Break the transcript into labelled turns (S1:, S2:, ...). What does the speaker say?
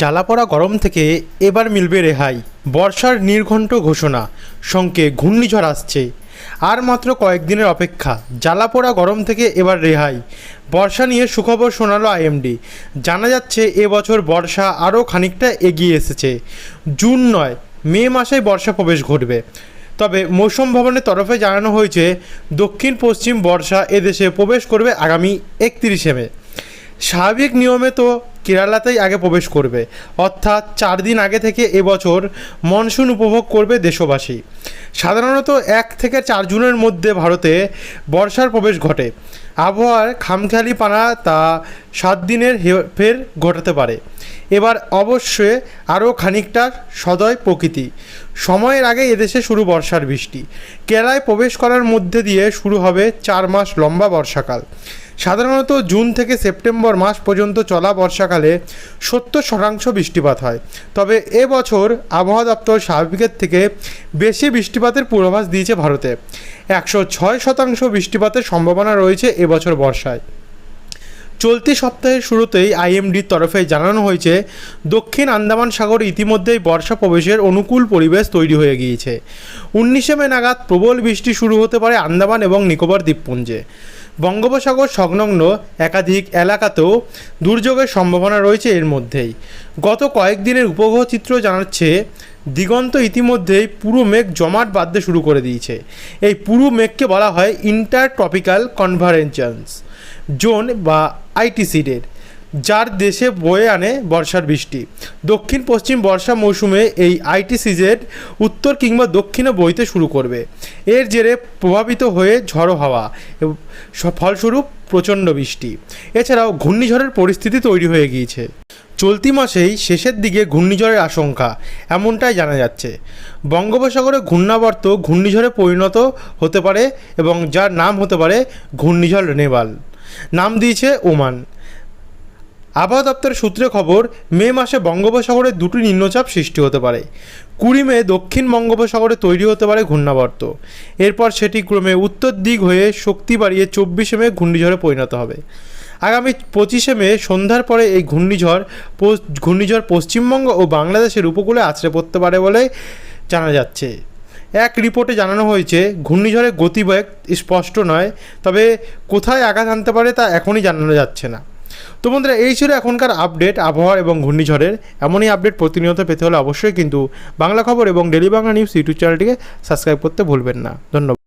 S1: জ্বালা পড়া গরম থেকে এবার মিলবে রেহাই বর্ষার নির্ঘণ্ট ঘোষণা সঙ্গে ঘূর্ণিঝড় আসছে আর মাত্র কয়েকদিনের অপেক্ষা জ্বালা পোড়া গরম থেকে এবার রেহাই বর্ষা নিয়ে সুখবর শোনালো আইএমডি জানা যাচ্ছে এবছর বর্ষা আরও খানিকটা এগিয়ে এসেছে জুন নয় মে মাসে বর্ষা প্রবেশ ঘটবে তবে মৌসুম ভবনের তরফে জানানো হয়েছে দক্ষিণ পশ্চিম বর্ষা এদেশে প্রবেশ করবে আগামী একত্রিশে মে স্বাভাবিক নিয়মে তো কেরালাতেই আগে প্রবেশ করবে অর্থাৎ চার দিন আগে থেকে এবছর মনসুন উপভোগ করবে দেশবাসী সাধারণত এক থেকে চার জুনের মধ্যে ভারতে বর্ষার প্রবেশ ঘটে আবহাওয়ার খামখেয়ালি পানা তা সাত দিনের ফের ঘটাতে পারে এবার অবশ্যই আরও খানিকটা সদয় প্রকৃতি সময়ের আগে এদেশে শুরু বর্ষার বৃষ্টি কেরায় প্রবেশ করার মধ্যে দিয়ে শুরু হবে চার মাস লম্বা বর্ষাকাল সাধারণত জুন থেকে সেপ্টেম্বর মাস পর্যন্ত চলা বর্ষাকালে সত্তর শতাংশ বৃষ্টিপাত হয় তবে এবছর আবহাওয়া দপ্তর স্বাভাবিকের থেকে বেশি বৃষ্টিপাতের পূর্বাভাস দিয়েছে ভারতে একশো ছয় শতাংশ বৃষ্টিপাতের সম্ভাবনা রয়েছে এবছর বর্ষায় চলতি সপ্তাহের শুরুতেই আইএমডির তরফে জানানো হয়েছে দক্ষিণ আন্দামান সাগর ইতিমধ্যেই বর্ষা প্রবেশের অনুকূল পরিবেশ তৈরি হয়ে গিয়েছে উনিশে মে নাগাদ প্রবল বৃষ্টি শুরু হতে পারে আন্দামান এবং নিকোবর দ্বীপপুঞ্জে বঙ্গোপসাগর সংলগ্ন একাধিক এলাকাতেও দুর্যোগের সম্ভাবনা রয়েছে এর মধ্যেই গত কয়েকদিনের উপগ্রহ চিত্র জানাচ্ছে দিগন্ত ইতিমধ্যেই পুরো মেঘ জমাট বাঁধতে শুরু করে দিয়েছে এই পুরো মেঘকে বলা হয় ইন্টার ট্রপিক্যাল কনভারেন্সেন্স জোন বা আইটিসি ডেট যার দেশে বয়ে আনে বর্ষার বৃষ্টি দক্ষিণ পশ্চিম বর্ষা মৌসুমে এই আইটিসিজেড উত্তর কিংবা দক্ষিণে বইতে শুরু করবে এর জেরে প্রভাবিত হয়ে ঝড়ো হাওয়া ফলস্বরূপ প্রচণ্ড বৃষ্টি এছাড়াও ঘূর্ণিঝড়ের পরিস্থিতি তৈরি হয়ে গিয়েছে চলতি মাসেই শেষের দিকে ঘূর্ণিঝড়ের আশঙ্কা এমনটাই জানা যাচ্ছে বঙ্গোপসাগরে ঘূর্ণাবর্ত ঘূর্ণিঝড়ে পরিণত হতে পারে এবং যার নাম হতে পারে ঘূর্ণিঝড় নেবাল নাম দিয়েছে ওমান আবহাওয়া দপ্তরের সূত্রে খবর মে মাসে বঙ্গোপসাগরে দুটি নিম্নচাপ সৃষ্টি হতে পারে কুড়ি মে দক্ষিণ বঙ্গোপসাগরে তৈরি হতে পারে ঘূর্ণাবর্ত এরপর সেটি ক্রমে উত্তর দিক হয়ে শক্তি বাড়িয়ে চব্বিশে মে ঘূর্ণিঝড়ে পরিণত হবে আগামী পঁচিশে মে সন্ধ্যার পরে এই ঘূর্ণিঝড় ঘূর্ণিঝড় পশ্চিমবঙ্গ ও বাংলাদেশের উপকূলে আছড়ে পড়তে পারে বলে জানা যাচ্ছে এক রিপোর্টে জানানো হয়েছে ঘূর্ণিঝড়ের গতিবেগ স্পষ্ট নয় তবে কোথায় আঘাত আনতে পারে তা এখনই জানানো যাচ্ছে না তো বন্ধুরা এই ছিল এখনকার আপডেট আবহাওয়ার এবং ঘূর্ণিঝড়ের এমনই আপডেট প্রতিনিয়ত পেতে হলে অবশ্যই কিন্তু বাংলা খবর এবং ডেলি বাংলা নিউজ ইউটিউব চ্যানেলটিকে সাবস্ক্রাইব করতে ভুলবেন না ধন্যবাদ